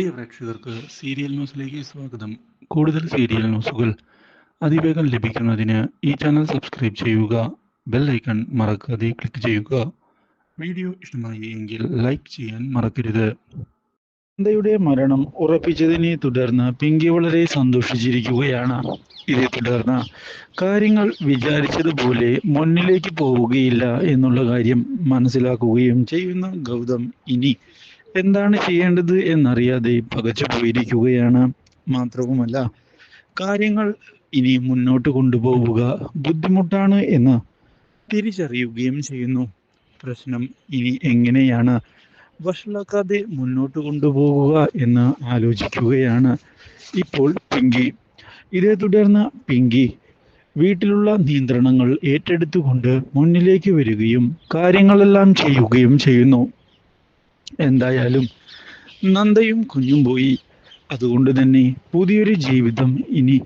പ്രിയ പ്രേക്ഷകർക്ക് സീരിയൽ ന്യൂസിലേക്ക് സ്വാഗതം. കൂടുതൽ സീരിയൽ ന്യൂസുകൾ അതിവേഗം ലഭിക്കുന്നതിന് ഈ ചാനൽ സബ്സ്ക്രൈബ് ചെയ്യുക ബെൽ ഐക്കൺ മറക്കാതെ ക്ലിക്ക് ചെയ്യുക. വീഡിയോ ഇഷ്ടമായി എങ്കിൽ ലൈക്ക് ചെയ്യാൻ മറക്കരുത്. നന്ദയുടെ മരണം ഉറപ്പിച്ചതിനെ തുടർന്ന് പിങ്കി വളരെ സന്തോഷിച്ചിരിക്കുകയാണ്. ഇതേ തുടർന്ന് കാര്യങ്ങൾ വിചാരിച്ചതുപോലെ മുന്നിലേക്ക് പോവുകയില്ല എന്നുള്ള കാര്യം മനസ്സിലാക്കുകയും ചെയ്യുന്ന ഗൗതം ഇനി എന്താണ് ചെയ്യേണ്ടത് എന്നറിയാതെ പകച്ചു പോയിരിക്കുകയാണ്. മാത്രവുമല്ല കാര്യങ്ങൾ ഇനി മുന്നോട്ട് കൊണ്ടുപോവുക ബുദ്ധിമുട്ടാണ് എന്ന് തിരിച്ചറിയുകയും ചെയ്യുന്നു. പ്രശ്നം ഇനി എങ്ങനെയാണ് വഷളാക്കാതെ മുന്നോട്ട് കൊണ്ടുപോകുക എന്ന് ആലോചിക്കുകയാണ് ഇപ്പോൾ പിങ്കി. ഇതേ തുടർന്ന് പിങ്കി വീട്ടിലുള്ള നിയന്ത്രണങ്ങൾ ഏറ്റെടുത്തുകൊണ്ട് മുന്നിലേക്ക് വരികയും കാര്യങ്ങളെല്ലാം ചെയ്യുകയും ചെയ്യുന്നു. എന്തായാലും നന്ദയും കുഞ്ഞും പോയി. അതുകൊണ്ട് തന്നെ പുതിയൊരു ജീവിതം ഇനി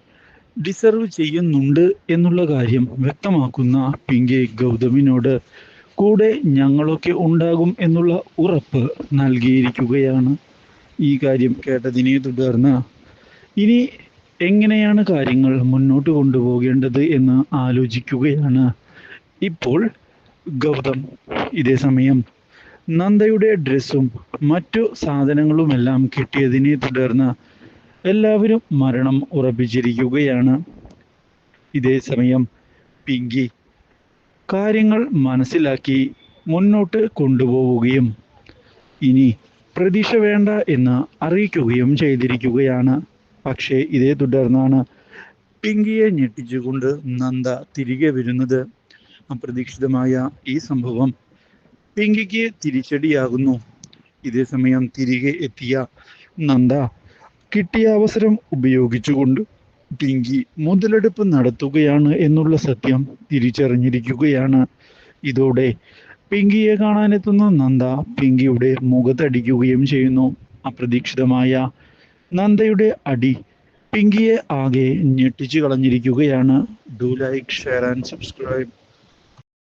ഡിസർവ് ചെയ്യുന്നുണ്ട് എന്നുള്ള കാര്യം വ്യക്തമാക്കുന്ന പിങ്കെ ഗൗതമിനോട് കൂടെ ഞങ്ങളൊക്കെ ഉണ്ടാകും എന്നുള്ള ഉറപ്പ് നൽകിയിരിക്കുകയാണ് ഈ കാര്യം കേട്ടതിനെ തുടർന്ന് ഇനി എങ്ങനെയാണ് കാര്യങ്ങൾ മുന്നോട്ട് കൊണ്ടുപോകേണ്ടത് എന്ന് ആലോചിക്കുകയാണ്. ഇപ്പോൾ ഗൗതം ഇതേ സമയം നന്ദയുടെ ഡ്രസ്സും മറ്റു സാധനങ്ങളുമെല്ലാം കിട്ടിയതിനെ തുടർന്ന് എല്ലാവരും മരണം ഉറപ്പിച്ചിരിക്കുകയാണ്. ഇതേ സമയം പിങ്കി കാര്യങ്ങൾ മനസ്സിലാക്കി മുന്നോട്ട് കൊണ്ടുപോവുകയും ഇനി പ്രതീക്ഷ വേണ്ട എന്ന് അറിയിക്കുകയും ചെയ്തിരിക്കുകയാണ്. പക്ഷേ ഇതേ തുടർന്നാണ് പിങ്കിയെ ഞെട്ടിച്ചുകൊണ്ട് നന്ദ തിരികെ വരുന്നത്. അപ്രതീക്ഷിതമായ ഈ സംഭവം പിങ്കിക്ക് തിരിച്ചടിയാകുന്നു. ഇതേ സമയം തിരികെ എത്തിയ നന്ദ കിട്ടിയ അവസരം ഉപയോഗിച്ചുകൊണ്ട് പിങ്കി മുതലെടുപ്പ് നടത്തുകയാണ് എന്നുള്ള സത്യം തിരിച്ചറിഞ്ഞിരിക്കുകയാണ്. ഇതോടെ പിങ്കിയെ കാണാനെത്തുന്ന നന്ദ പിങ്കിയുടെ മുഖത്തടിക്കുകയും ചെയ്യുന്നു. അപ്രതീക്ഷിതമായ നന്ദയുടെ അടി പിങ്കിയെ ആകെ ഞെട്ടിച്ചു കളഞ്ഞിരിക്കുകയാണ്. Do like share and subscribe